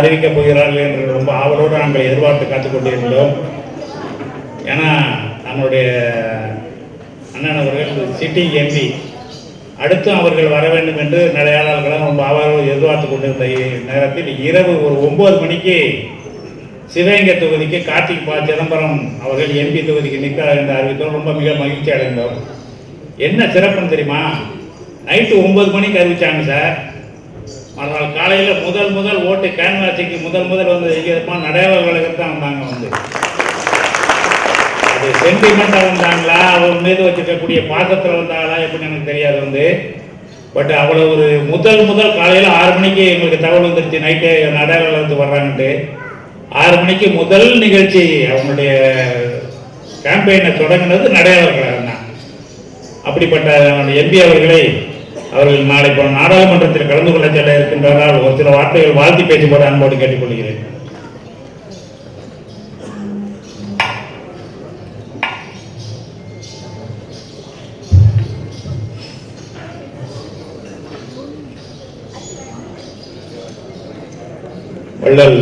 அறிவிக்கப் போகிறார்கள் என்று ரொம்ப ஆவலோடு நாங்கள் எதிர்பார்த்து காத்துக்கொண்டிருந்தோம் ஏன்னா நம்மளுடைய அண்ணன் அவர்கள் சிட்டிங் எம்பி அடுத்தும் அவர்கள் வர வேண்டும் என்று நடையாளர்களும் ரொம்ப ஆவலோடு எதிர்பார்த்து கொண்டிருந்த நேரத்தில் இரவு ஒரு ஒன்பது மணிக்கு சிவகங்கை தொகுதிக்கு கார்த்திக் பா சிதம்பரம் அவர்கள் எம்பி தொகுதிக்கு நிற்கிறார் என்று அறிவித்தோம். ரொம்ப மிக மகிழ்ச்சி அடைந்தோம். என்ன சிறப்புன்னு தெரியுமா? நைட்டு ஒன்பது மணிக்கு அறிவிச்சாங்க சார். மறுநாள் காலையில் முதல் முதல் ஓட்டு கேன்வாசிக்கு முதல் முதல் வந்து எங்கேப்பா நடையாளர் கழகத்தான் தான் வந்தாங்க வந்து. அது சென்டிமெண்ட்டாக வந்தாங்களா? அவர் மீது வச்சுருக்கக்கூடிய பாசத்தில் வந்தாங்களா? எப்படின்னு எனக்கு தெரியாது வந்து. பட் அவ்வளோ ஒரு முதல் முதல் காலையில் ஆறு மணிக்கு எங்களுக்கு தகவல் வந்துருச்சு. நைட்டு நடையாளர் வந்து வர்றாங்கன்ட்டு. ஆறு மணிக்கு முதல் நிகழ்ச்சி அவங்களுடைய கேம்பெயினை தொடங்கினது நடையாளர் கழகம் தான் அப்படிப்பட்ட எம்பி அவர்களை அவர்கள் நாளை போன நாடாளுமன்றத்தில் கலந்து கொள்ள செல்ல இருக்கின்றதால் ஒரு சில வார்த்தைகள் வாழ்த்தி போட அன்போடு கேட்டுக்கொள்கிறேன். வள்ளல்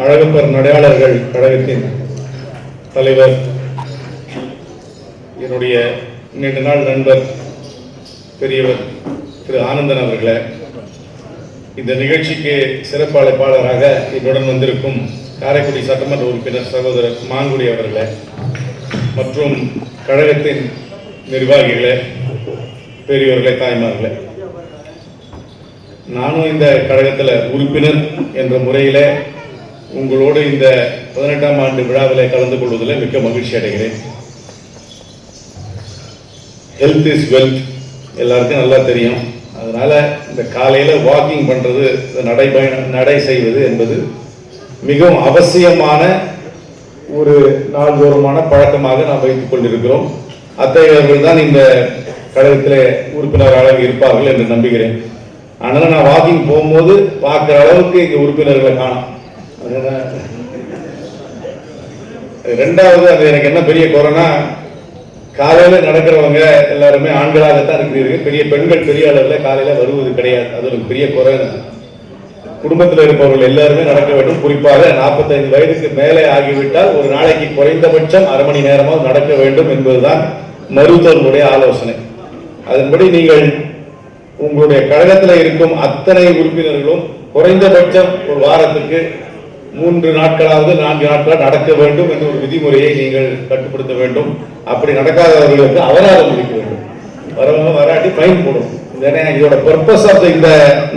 அழகப்பர் நடையாளர்கள் கழகத்தின் தலைவர் என்னுடைய நீண்ட நாள் நண்பர் பெரியவர் திரு ஆனந்தன் அவர்களை இந்த நிகழ்ச்சிக்கு சிறப்பு அழைப்பாளராக என்னுடன் வந்திருக்கும் காரைக்குடி சட்டமன்ற உறுப்பினர் சகோதரர் மாங்குடி அவர்களை மற்றும் கழகத்தின் நிர்வாகிகளை பெரியவர்களே தாய்மார்களே. நானும் இந்த கழகத்தில் உறுப்பினர் என்ற முறையில் உங்களோடு இந்த பதினெட்டாம் ஆண்டு விழாவில் கலந்து கொள்வதில் மிக்க மகிழ்ச்சி அடைகிறேன். ஹெல்த் இஸ் வெல்த் எல்லாருக்கும் நல்லா தெரியும். அதனால் இந்த காலையில் வாக்கிங் பண்ணுறது நடைபயணம் நடை செய்வது என்பது மிகவும் அவசியமான ஒரு நாள்தோறுமான பழக்கமாக நாம் வைத்துக் கொண்டிருக்கிறோம். அத்தகையவர்கள் தான் இந்த கழகத்தில் உறுப்பினர்களாக இருப்பார்கள் என்று நம்புகிறேன். அதனால் நான் வாக்கிங் போகும்போது பார்க்குற அளவுக்கு இங்கே உறுப்பினர்களை காணும். அதனால் ரெண்டாவது அது எனக்கு என்ன பெரிய குறைனா காலையில நடக்கிறவங்க எல்லாருமே ஆண்களாகத்தான் இருக்கிறீர்கள். பெரிய பெண்கள் பெரிய அளவில் காலையில வருவது கிடையாது. அது ஒரு பெரிய குறை குடும்பத்தில் இருப்பவர்கள் எல்லாருமே நடக்க வேண்டும். குறிப்பாக 45 வயதுக்கு மேலே ஆகிவிட்டால் ஒரு நாளைக்கு குறைந்தபட்சம் அரை மணி நேரமாக நடக்க வேண்டும் என்பதுதான் மருத்துவர்களுடைய ஆலோசனை. அதன்படி நீங்கள் உங்களுடைய கழகத்தில் இருக்கும் அத்தனை உறுப்பினர்களும் குறைந்தபட்சம் ஒரு வாரத்துக்கு மூன்று நாட்களாவது நான்கு நாட்களாக நடக்க வேண்டும் என்ற ஒரு விதிமுறையை நீங்கள் கட்டுப்படுத்த வேண்டும். அப்படி நடக்காதவர்களுக்கு அபராதம் விதிக்க வேண்டும். வரவங்க வராட்டி ஃபைன் போடும். இதனே இதோட பர்பஸ் ஆஃப் இந்த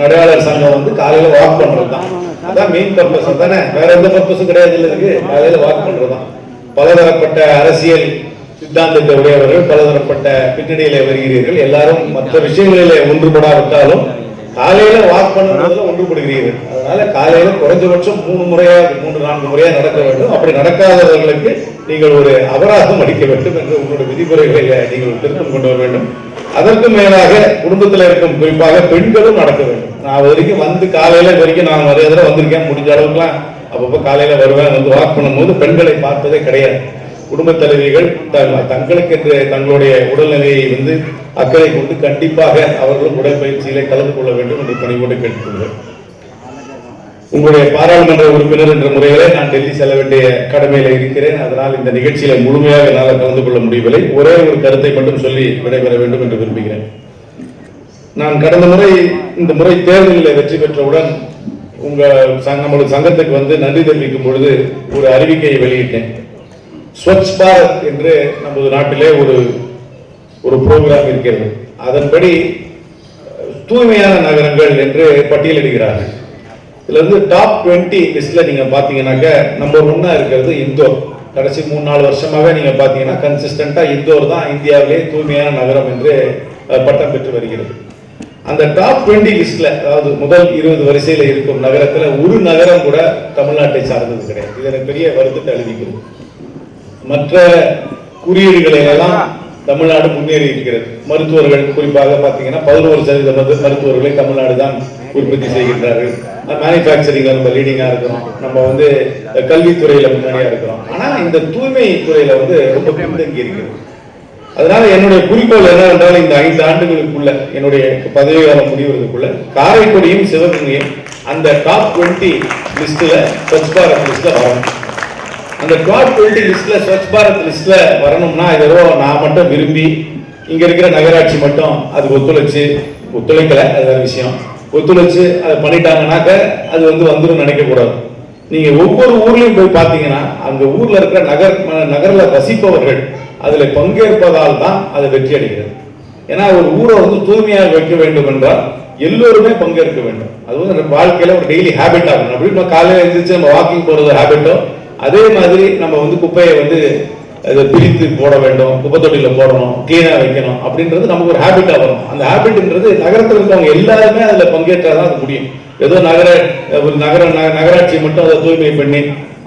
நடையாளர் சங்கம் வந்து காலையில வாக் பண்றது தான் அதான் மெயின் பர்பஸ் தானே? வேற எந்த பர்பஸும் கிடையாது இல்லை இதுக்கு காலையில வாக் பண்றது தான் பலதரப்பட்ட அரசியல் சித்தாந்தத்தை உடையவர்கள் பலதரப்பட்ட பின்னணியிலே வருகிறீர்கள். எல்லாரும் மற்ற விஷயங்களிலே ஒன்றுபடாவிட்டாலும் காலையில வாக் பண்ணுறதுல ஒன்றுபடுகிறீர்கள். அதனால காலையில குறைஞ்சபட்சம் மூணு முறையா மூன்று நான்கு முறையா நடக்க வேண்டும். அப்படி நடக்காதவர்களுக்கு நீங்கள் ஒரு அபராதம் அளிக்க வேண்டும் என்று உங்களுடைய விதிமுறைகளை நீங்கள் திருத்தம் கொண்டு வர வேண்டும். அதற்கு மேலாக குடும்பத்தில் இருக்கும் குறிப்பாக பெண்களும் நடக்க வேண்டும். நான் வரைக்கும் வந்து காலையில வரைக்கும் நான் மரியாதை வந்திருக்கேன். முடிஞ்ச அளவுக்குலாம் அப்பப்போ காலையில வருவேன். வந்து வாக் பண்ணும்போது பெண்களை பார்ப்பதே கிடையாது. குடும்பத் தலைவிகள் தங்களுக்கென்று தங்களுடைய உடல்நிலையை வந்து அக்கறை கொண்டு கண்டிப்பாக அவர்களும் உடற்பயிற்சியிலே கலந்து கொள்ள வேண்டும் என்று பணிவோடு கேட்டுக்கொள்கிறேன். உங்களுடைய பாராளுமன்ற உறுப்பினர் என்ற முறையிலே நான் டெல்லி செல்ல வேண்டிய கடமையில இருக்கிறேன். அதனால் இந்த நிகழ்ச்சியில முழுமையாக என்னால் கலந்து கொள்ள முடியவில்லை. ஒரே ஒரு கருத்தை மட்டும் சொல்லி விடைபெற வேண்டும் என்று விரும்புகிறேன். நான் கடந்த முறை இந்த முறை தேர்தலில் வெற்றி பெற்றவுடன் உங்க நம்மளுடைய சங்கத்துக்கு வந்து நன்றி தெரிவிக்கும் பொழுது ஒரு அறிவிக்கையை வெளியிட்டேன். ஸ்வச் பாரத் என்று நமது நாட்டிலே ஒரு ஒரு ப்ரோக்ராம் இருக்கிறது. அதன்படி தூய்மையான நகரங்கள் என்று பட்டியலிடுகிறார்கள். இதுல இருந்து டாப் 20 லிஸ்ட்ல நீங்க பாத்தீங்கன்னாக்க நம்பர் ஒன்னா இருக்கிறது இந்தோர். கடைசி மூணு நாலு வருஷமாக நீங்க பாத்தீங்கன்னா கன்சிஸ்டன்டா இந்தோர் தான் இந்தியாவிலே தூய்மையான நகரம் என்று பட்டம் பெற்று வருகிறது. அந்த டாப் 20 லிஸ்ட்ல அதாவது முதல் இருபது வரிசையில் இருக்கும் நகரத்துல ஒரு நகரம் கூட தமிழ்நாட்டை சார்ந்தது கிடையாது. இது எனக்கு பெரிய வருத்தத்தை அளிக்கிறது. மற்ற குறியீடுகளில் எல்லாம் தமிழ்நாடு முன்னேறி இருக்கிறது. மருத்துவர்கள் குறிப்பாக பார்த்தீங்கன்னா பதினோரு சதவீத மருத்து- மருத்துவர்களை தமிழ்நாடு தான் உற்பத்தி செய்கின்றார்கள். மேனுஃபேக்சரிங்ல நம்ம லீடிங்கா இருக்கிறோம் நம்ம வந்து கல்வித்துறையில முன்னணியா இருக்கிறோம் ஆனா இந்த தூய்மை துறையில வந்து ரொம்ப பின்தங்கி இருக்கிறது. அதனால என்னுடைய குறிக்கோள் என்னவென்றால் இந்த ஐந்து ஆண்டுகளுக்குள்ள என்னுடைய பதவி காலம் முடிவதற்குள்ள காரைக்குடியும் சிவகங்கையும் அந்த டாப் 20 லிஸ்ட்ல ஸ்வச் பாரத் லிஸ்ட்ல வரணும். அந்த காட் டுவெண்ட்டி லிஸ்ட்ல ஸ்வச் பாரத் லிஸ்ட்ல வரணும்னா இது ஏதோ நான் மட்டும் விரும்பி இங்க இருக்கிற நகராட்சி மட்டும் அதுக்கு ஒத்துழைச்சு ஒத்துழைக்கல அது விஷயம். ஒத்துழைச்சு அதை பண்ணிட்டாங்கனாக்க அது வந்து வந்துடும் நினைக்க கூடாது. நீங்க ஒவ்வொரு ஊர்லயும் போய் பார்த்தீங்கன்னா அந்த ஊர்ல இருக்கிற நகர் நகர்ல வசிப்பவர்கள் அதுல பங்கேற்பதால் தான் அது வெற்றி அடைகிறது. ஏன்னா ஒரு ஊரை வந்து தூய்மையாக வைக்க வேண்டும் என்றால் எல்லோருமே பங்கேற்க வேண்டும். அது வந்து நம்ம வாழ்க்கையில ஒரு டெய்லி ஹேபிட் ஆகணும். அப்படி நம்ம காலையில எழுந்திரிச்சு நம்ம வாக்கிங் போறது ஹேபிட்டோ அதே மாதிரி நம்ம வந்து குப்பையை வந்து அதை பிரித்து போட வேண்டும் குப்பை தொட்டியில் போடணும் கிளீனாக வைக்கணும் அப்படின்றது நமக்கு ஒரு ஹேபிட்டாக வரும். அந்த ஹேபிட்ன்றது நகரத்தில் இருக்கவங்க எல்லாருமே அதில் பங்கேற்றால் தான் அது முடியும். ஏதோ நகர ஒரு நகர நகராட்சி மட்டும் அதை தூய்மை பண்ணி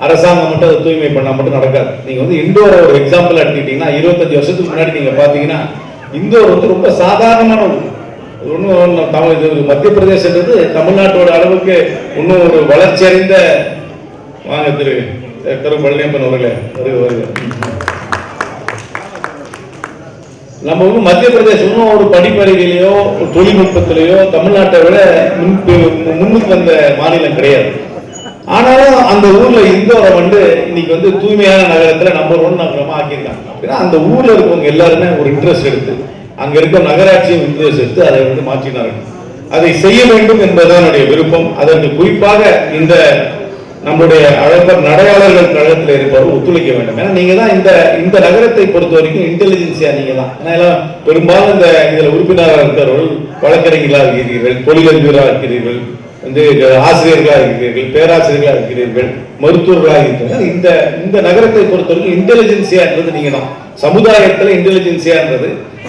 அரசாங்கம் மட்டும் அதை தூய்மை பண்ணால் மட்டும் நடக்காது. நீங்கள் வந்து இண்டோரை ஒரு எக்ஸாம்பிள் எடுத்துக்கிட்டீங்கன்னா இருபத்தஞ்சு வருஷத்துக்கு முன்னாடி நீங்கள் பார்த்தீங்கன்னா இந்தோர் வந்து ரொம்ப சாதாரணமான ஒன்று ஒன்றும் தமிழ் இது மத்திய பிரதேசன்றது தமிழ்நாட்டோட அளவுக்கு இன்னும் ஒரு வளர்ச்சி அடைந்த வாங்க திரு கரு பழனியப்பன் அவர்களே வருக வருக. நம்ம வந்து மத்திய பிரதேசம் ஒரு படிப்பறிவிலையோ ஒரு தொழில்நுட்பத்திலேயோ தமிழ்நாட்டை விட முன்னுக்கு வந்த மாநிலம் கிடையாது. ஆனாலும் அந்த ஊர்ல இந்தோரை வந்து இன்னைக்கு வந்து தூய்மையான நகரத்துல நம்பர் ஒன் நகரமா ஆக்கியிருக்காங்க. அப்படின்னா அந்த ஊர்ல இருக்கவங்க எல்லாருமே ஒரு இன்ட்ரெஸ்ட் எடுத்து அங்க இருக்க நகராட்சியும் இன்ட்ரெஸ்ட் எடுத்து அதை வந்து மாற்றினார்கள். அதை செய்ய வேண்டும் என்பதுதான் என்னுடைய விருப்பம். அதற்கு குறிப்பாக இந்த நம்முடைய அழைப்பர் நடையாளர்கள் கழகத்தில் இருப்பவர் ஒத்துழைக்க வேண்டும். ஏன்னா நீங்க தான் இந்த இந்த நகரத்தை பொறுத்த வரைக்கும் இன்டெலிஜென்சியா நீங்க தான். ஏன்னா எல்லாம் பெரும்பாலும் இந்த இதுல உறுப்பினராக இருக்கிறவர்கள் வழக்கறிஞர்களாக இருக்கிறீர்கள் தொழிலதிபராக இருக்கிறீர்கள் வந்து ஆசிரியர்களாக இருக்கிறீர்கள் பேராசிரியர்களாக இருக்கிறீர்கள் மருத்துவர்களாக இருக்கிறீர்கள். இந்த இந்த நகரத்தை பொறுத்தவரைக்கும் இன்டெலிஜென்சியான்றது நீங்க தான். சமுதாயத்துல இன்டெலிஜென்சியான்றது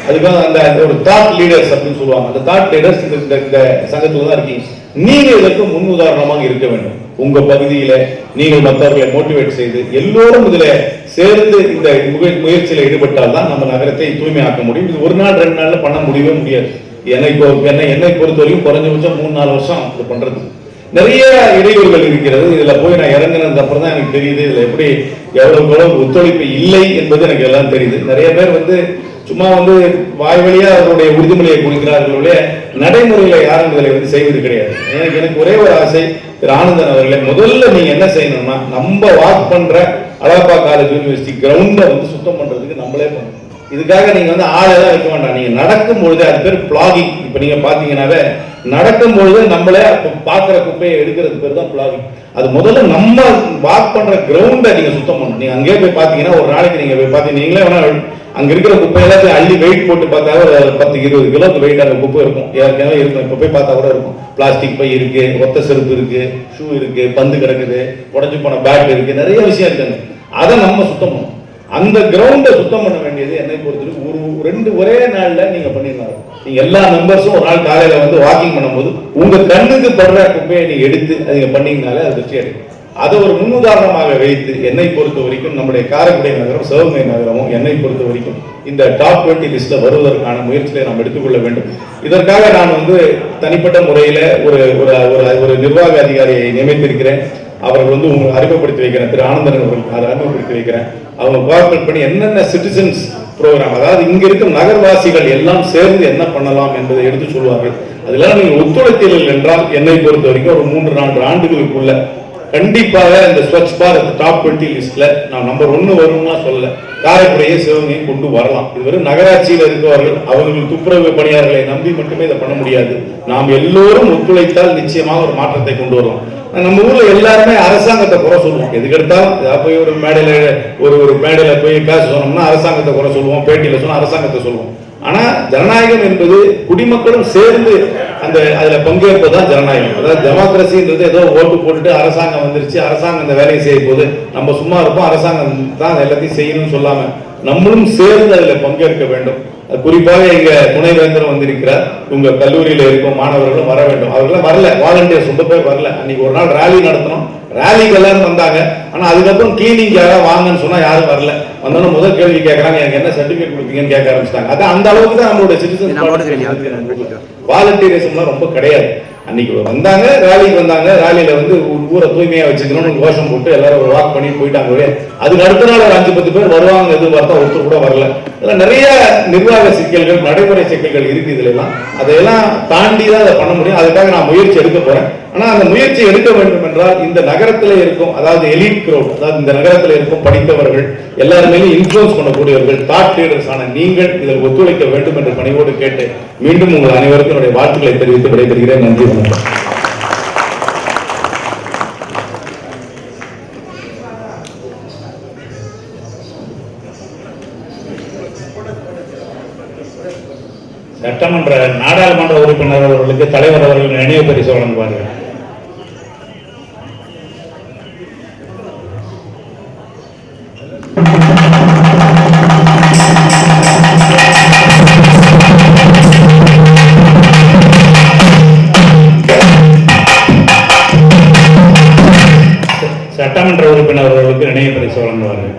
அதுக்காக அந்த அந்த ஒரு தாட் லீடர்ஸ் அப்படின்னு சொல்லுவாங்க. அந்த தாட் லீடர்ஸ் இந்த இந்த- இந்த சங்கத்துல தான் இருக்கீங்க. நீங்க இதற்கு முன் உதாரணமாக இருக்க வேண்டும். உங்க பகுதியில நீங்கள் மற்றவர்களை மோட்டிவேட் செய்து எல்லோரும் இதுல சேர்ந்து இந்த முயற்சியில ஈடுபட்டால் தான் நம்ம நகரத்தை தூய்மையாக்க முடியும். இது ஒரு நாள் ரெண்டு நாள்ல பண்ண முடியவே முடியாது. என்னை என்னை என்னை பொறுத்தவரைக்கும் குறைஞ்சபட்சம் மூணு நாலு வருஷம் இது பண்றது. நிறைய இடையூறுகள் இருக்கிறது. இதுல போய் நான் இறங்கினது அப்புறம் தான் எனக்கு தெரியுது. இதுல எப்படி எவ்வளவு எவ்வளவு ஒத்துழைப்பு இல்லை என்பது எனக்கு எல்லாம் தெரியுது. நிறைய பேர் வந்து சும்மா வந்து வாய் வழியா அவருடைய உறுதிமொழியை கொடுக்கிறார்கள் நடைமுறையில யாரும் இதில் வந்து செய்வது கிடையாது. எனக்கு எனக்கு ஒரே ஒரு ஆசை திரு ஆனந்தன் அவர்களே முதல்ல நீங்க என்ன செய்யணும்னா நம்ம வாக் பண்ற அழகப்பா காலேஜ் யூனிவர்சிட்டி கிரவுண்டை வந்து சுத்தம் பண்றதுக்கு நம்மளே பண்ணணும். இதுக்காக நீங்க வந்து ஆளெல்லாம் வைக்க வேண்டாம். நீங்க நடக்கும் பொழுது அது பேர் பிளாகிங் இப்ப நீங்க பாத்தீங்கன்னாவே நடக்கும் பொழுது நம்மளே பாக்குற குப்பையை எடுக்கிறது பேர் தான் பிளாகிங் அது முதல்ல நம்ம வாக் பண்ற கிரவுண்டை நீங்க சுத்தம் பண்ணணும். நீங்க அங்கேயே போய் பாத்தீங்கன்னா ஒரு நாளைக்கு நீங்க போய் பாத்தீங்க நீங்களே வேணா அங்க இருக்கிற குப்பை எல்லாத்தையும் அள்ளி வெயிட் போட்டு பார்த்தா ஒரு பத்து இருபது கிலோ வெயிட் அந்த குப்பை இருக்கும். ஏற்கனவே இருக்கும். இப்போ போய் பார்த்தா கூட இருக்கும். பிளாஸ்டிக் பை இருக்கு ஒத்த செருப்பு இருக்கு ஷூ இருக்கு பந்து கிடக்குது உடஞ்சி போன பேட் இருக்கு நிறைய விஷயம் இருக்குங்க. அதை நம்ம சுத்தம் பண்ணணும். அந்த கிரவுண்டை சுத்தம் பண்ண வேண்டியது என்னை பொறுத்தவரைக்கும் ஒரு ரெண்டு ஒரே நாளில் நீங்க பண்ணிடலாம். நீங்க எல்லா மெம்பர்ஸும் ஒரு நாள் காலையில வந்து வாக்கிங் பண்ணும்போது உங்க கண்ணுக்கு படுற குப்பையை நீங்க எடுத்து அதை நீங்க பண்ணீங்கனாலே அது வெற்றி அடையும் அதை ஒரு முன்னுதாரணமாக வைத்து என்னை பொறுத்த வரைக்கும் நம்முடைய காரைக்குடி நகரம் சிவகங்கை நகரமும் என்னை பொறுத்த வரைக்கும் இந்த டாப் டுவெண்ட்டி லிஸ்ட்ல வருவதற்கான முயற்சியை நாம் எடுத்துக்கொள்ள வேண்டும். இதற்காக நான் வந்து தனிப்பட்ட முறையில ஒரு ஒரு ஒரு- ஒரு நிர்வாக அதிகாரியை நியமித்திருக்கிறேன். அவர்கள் வந்து உங்களுக்கு அறிமுகப்படுத்தி வைக்கிறேன். திரு ஆனந்தன் அவர்களுக்கு அதை அறிமுகப்படுத்தி வைக்கிறேன். அவங்க கோஆர்டினேட் பண்ணி என்னென்ன சிட்டிசன்ஸ் ப்ரோக்ராம் அதாவது இங்க இருக்கும் நகர்வாசிகள் எல்லாம் சேர்ந்து என்ன பண்ணலாம் என்பதை எடுத்து சொல்வார்கள். அதெல்லாம் நீங்கள் ஒத்துழைத்தீர்கள் என்றால் என்னை பொறுத்த வரைக்கும் ஒரு மூன்று நான்கு ஆண்டுகளுக்குள்ள கண்டிப்பாக இந்த ஸ்வச் பாரத் டாப் டுவெண்ட்டி லிஸ்ட்ல நான் நம்பர் ஒன்னு வரும்னா சொல்ல காரைக்குடியை சிவகங்கையும் கொண்டு வரலாம். இதுவரை நகராட்சியில் இருக்கவர்கள் அவர்கள் துப்புரவு பணியாளர்களை நம்பி மட்டுமே இதை பண்ண முடியாது. நாம் எல்லோரும் ஒத்துழைத்தால் நிச்சயமாக ஒரு மாற்றத்தை கொண்டு வரலாம் நம்ம ஊர்ல எல்லாருமே அரசாங்கத்தை குறை சொல்லுவோம். எதுக்கு போய் ஒரு மேடையில ஒரு ஒரு மேடையில போய் பேச சொன்னோம்னா அரசாங்கத்தை குறை சொல்லுவோம். பேட்டியில சொன்னா அரசாங்கத்தை சொல்லுவோம். ஆனா ஜனநாயகம் என்பது குடிமக்களும் சேர்ந்து அந்த அதுல பங்கேற்பதுதான் ஜனநாயகம் அதாவது டெமோக்ரஸின்றது ஏதோ ஓட்டு போட்டுட்டு அரசாங்கம் வந்துருச்சு அரசாங்கம் அந்த வேலையை செய்ய போது நம்ம சும்மா இருப்போம் அரசாங்கம் தான் எல்லாத்தையும் செய்யணும்னு சொல்லாம நம்மளும் சேர்ந்து அதுல பங்கேற்க வேண்டும். அது குறிப்பாக எங்க துணைவேந்தர் வந்திருக்கிறார். உங்க கல்லூரியில இருக்கும் மாணவர்களும் வர வேண்டும். அவர்களாம் வரல. வாலண்டியர்ஸ் ரொம்ப பேர் வரல. அன்னைக்கு ஒரு நாள் ரேலி நடத்தணும் ரேலிக்கு எல்லாரும் வந்தாங்க. ஆனா அதுக்கப்புறம் கிளீனிங் யாராவது வாங்கன்னு சொன்னா யாரும் வரல. வந்தோன்னு முதல் கேள்வி கேட்கறாங்க எனக்கு என்ன சர்டிபிகேட் கொடுப்பீங்கன்னு கேட்க ஆரம்பிச்சிட்டாங்க. அது அந்த அளவுக்கு தான் நம்மளோட சிட்டிசன் வாலண்டியரிசம்லாம் ரொம்ப கிடையாது. அன்னைக்கு வந்தாங்க ராலிக்கு வந்தாங்க. ராலியில வந்து ஊரை தூய்மையா வச்சுக்கணும்னு கோஷம் போட்டு எல்லாரும் ஒரு வாக் பண்ணி போயிட்டாங்க ஒழிய. அதுக்கு அடுத்த நாள் ஒரு அஞ்சு பத்து பேர் வருவாங்க. எதிர்பார்த்தா ஒருத்தர் கூட வரல. இதெல்லாம் நிறைய நிர்வாக சிக்கல்கள் நடைமுறை சிக்கல்கள் இருக்கு இதுல எல்லாம் அதையெல்லாம் தாண்டி தான் அதை பண்ண முடியும். அதுக்காக நான் முயற்சி எடுக்க போறேன். ஆனா அந்த முயற்சி எடுக்க வேண்டும் என்றால் இந்த நகரத்தில் இருக்கும் அதாவது எலிட் crowd அதாவது இந்த நகரத்தில் இருக்கும் படித்தவர்கள் எல்லாருமே இன்ஃபுளுன்ஸ் பண்ணக்கூடியவர்கள் தாட் லீடர்ஸ் ஆன நீங்கள் இதில் ஒத்துழைக்க வேண்டும் என்று பணிவோடு கேட்டு மீண்டும் உங்கள் அனைவருக்கும் என்னுடைய வாழ்த்துக்களை தெரிவித்து விடைபெறுகிறேன். நன்றி. சட்டமன்ற நாடாளுமன்ற உறுப்பினர் அவர்களுக்கு தலைவர் அவர்கள் நினைவு பரிசு வழங்குவார்கள் சட்டமன்ற உறுப்பினர் அவர்களுக்கு இணைய பரிசு வழங்குவார்கள்.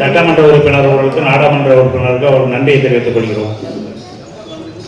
சட்டமன்ற உறுப்பினர் அவர்களுக்கு நாடாளுமன்ற உறுப்பினருக்கு அவர் நன்றியை தெரிவித்துக் கொள்கிறோம்.